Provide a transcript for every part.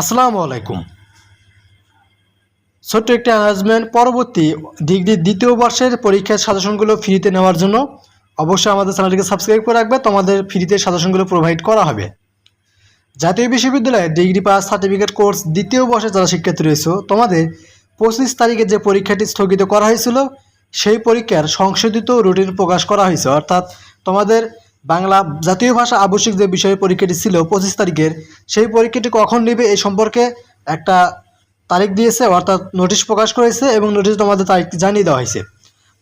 আসসালামু আলাইকুম। ছোট্ট একটি অ্যানাউন্সমেন্ট পরবর্তী ডিগ্রির দ্বিতীয় বর্ষের পরীক্ষার সাজেশনগুলো ফ্রিতে নেওয়ার জন্য অবশ্যই আমাদের চ্যানেলটিকে সাবস্ক্রাইব করে রাখবে, তোমাদের ফ্রিতে সাজেশনগুলো প্রোভাইড করা হবে। জাতীয় বিশ্ববিদ্যালয়ে ডিগ্রি পাস সার্টিফিকেট কোর্স দ্বিতীয় বর্ষে যারা শিক্ষার্থী রয়েছে, তোমাদের পঁচিশ তারিখে যে পরীক্ষাটি স্থগিত করা হয়েছিল, সেই পরীক্ষার সংশোধিত রুটিন প্রকাশ করা হয়েছে। অর্থাৎ তোমাদের বাংলা জাতীয় ভাষা আবশ্যিক যে বিষয়ে পরীক্ষাটি ছিল পঁচিশ তারিখের, সেই পরীক্ষাটি কখন নেবে এই সম্পর্কে একটা তারিখ দিয়েছে, অর্থাৎ নোটিশ প্রকাশ করেছে এবং নোটিশ তোমাদের তারিখটি জানিয়ে দেওয়া হয়েছে।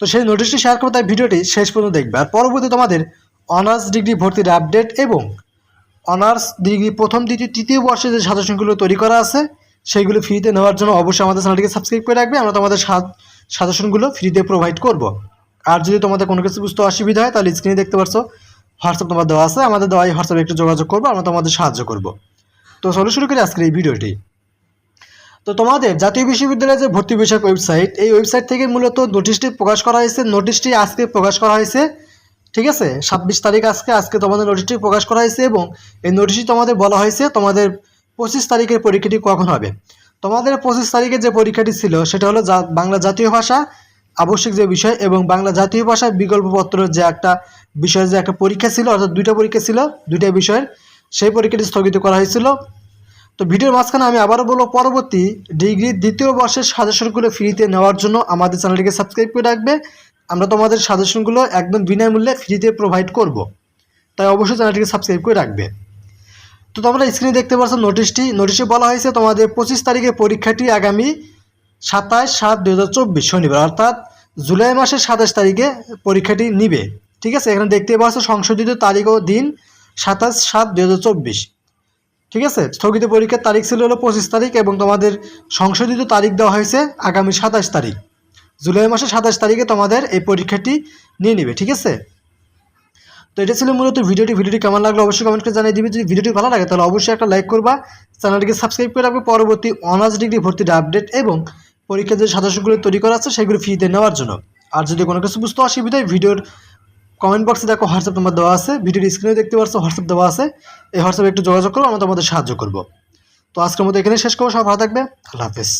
তো সেই নোটিশটি শেয়ার করতে তাই ভিডিওটি শেষ পর্যন্ত দেখবে। আর পরবর্তী তোমাদের অনার্স ডিগ্রি ভর্তির আপডেট এবং অনার্স ডিগ্রি প্রথম, দ্বিতীয়, তৃতীয় বর্ষে যে সাজেশনগুলো তৈরি করা আছে, সেইগুলো ফ্রিতে নেওয়ার জন্য অবশ্যই আমাদের চ্যানেলটিকে সাবস্ক্রাইব করে রাখবে। আমরা তোমাদের সাজেশনগুলো ফ্রিতে প্রোভাইড করব। আর যদি তোমাদের কোনো কিছু বুঝতে অসুবিধা হয়, তাহলে স্ক্রিনে দেখতে পারছ হোয়াটসঅ্যাপ তোমার দেওয়া আছে, আমাদের দেওয়া এই হোয়াটসঅ্যাপে একটু যোগাযোগ করব, আমরা তোমাদের সাহায্য করব। তো চলো শুরু করি আজকের এই ভিডিওটি। তো তোমাদের জাতীয় বিশ্ববিদ্যালয়ের যে ভর্তি বিষয়ক ওয়েবসাইট, এই ওয়েবসাইট থেকে মূলত নোটিশটি প্রকাশ করা হয়েছে, নোটিশটি আজকে প্রকাশ করা হয়েছে, ঠিক আছে? ছাব্বিশ তারিখ আজকে আজকে তোমাদের নোটিশটি প্রকাশ করা হয়েছে এবং এই নোটিশটি তোমাদের বলা হয়েছে তোমাদের পঁচিশ তারিখের পরীক্ষাটি কখন হবে। তোমাদের পঁচিশ তারিখে যে পরীক্ষাটি ছিল, সেটা হলো বাংলা জাতীয় ভাষা আবশ্যিক যে বিষয় এবং বাংলা জাতীয় ভাষা বিকল্পপত্র যে একটা বিষয়ের যে একটা পরীক্ষা ছিল, অর্থাৎ দুইটা পরীক্ষা ছিল, দুইটা বিষয়ের, সেই পরীক্ষাটি স্থগিত করা হয়েছিল। তো ভিডিওর মাঝখানে আমি আবারও বলব, পরবর্তী ডিগ্রির দ্বিতীয় বর্ষের সাজেশনগুলো ফ্রিতে নেওয়ার জন্য আমাদের চ্যানেলটিকে সাবস্ক্রাইব করে রাখবে। আমরা তোমাদের সাজেশনগুলো একদম বিনামূল্যে ফ্রিতে প্রোভাইড করব। তাই অবশ্যই চ্যানেলটিকে সাবস্ক্রাইব করে রাখবে। তো তোমরা স্ক্রিনে দেখতে পাচ্ছ নোটিশটি নোটিশে বলা হয়েছে, তোমাদের পঁচিশ তারিখে পরীক্ষাটি আগামী সাতাশ সাত দু হাজার চব্বিশ শনিবার, অর্থাৎ জুলাই মাসের সাতাশ তারিখে পরীক্ষাটি নিবে। ঠিক আছে? এখানে দেখতে পাচ্ছ সংশোধিত তারিখ ও দিন সাতাশ সাত দু হাজার চব্বিশ। ঠিক আছে? স্থগিত পরীক্ষার তারিখ ছিল হলো পঁচিশ তারিখ এবং তোমাদের সংশোধিত তারিখ দেওয়া হয়েছে আগামী সাতাশ তারিখ। জুলাই মাসের সাতাশ তারিখে তোমাদের এই পরীক্ষাটি নিয়ে নেবে। ঠিক আছে? তো এটা ছিল মূলত ভিডিওটি। ভিডিওটি কেমন লাগল অবশ্যই কমেন্ট করে জানিয়ে দিবে। যদি ভিডিওটি ভালো লাগে তাহলে অবশ্যই একটা লাইক করবা। চ্যানেলটিকে সাবস্ক্রাইব করে রাখবে। পরবর্তী অনার্স ডিগ্রি ভর্তির আপডেট এবং পরীক্ষার যে সদস্যগুলো তৈরি করা আছে, সেগুলো ফ্রিতে নেওয়ার জন্য। আর যদি কোনো কিছু বুঝতে অসুবিধায় ভিডিওর কমেন্ট বক্সে দেখো হোয়াটসঅ্যাপ নাম্বার দেওয়া আছে, ভিডিওর স্ক্রিনে দেখতে পাচ্ছ হোয়াটসঅ্যাপ দেওয়া আছে। এই হোয়াটসঅ্যাপে একটু যোগাযোগ করো, আমরা তোমাদের সাহায্য করব। তো আজকের মতো এখানে শেষ করব সব ভালো থাকবে, আল্লাহ হাফেজ।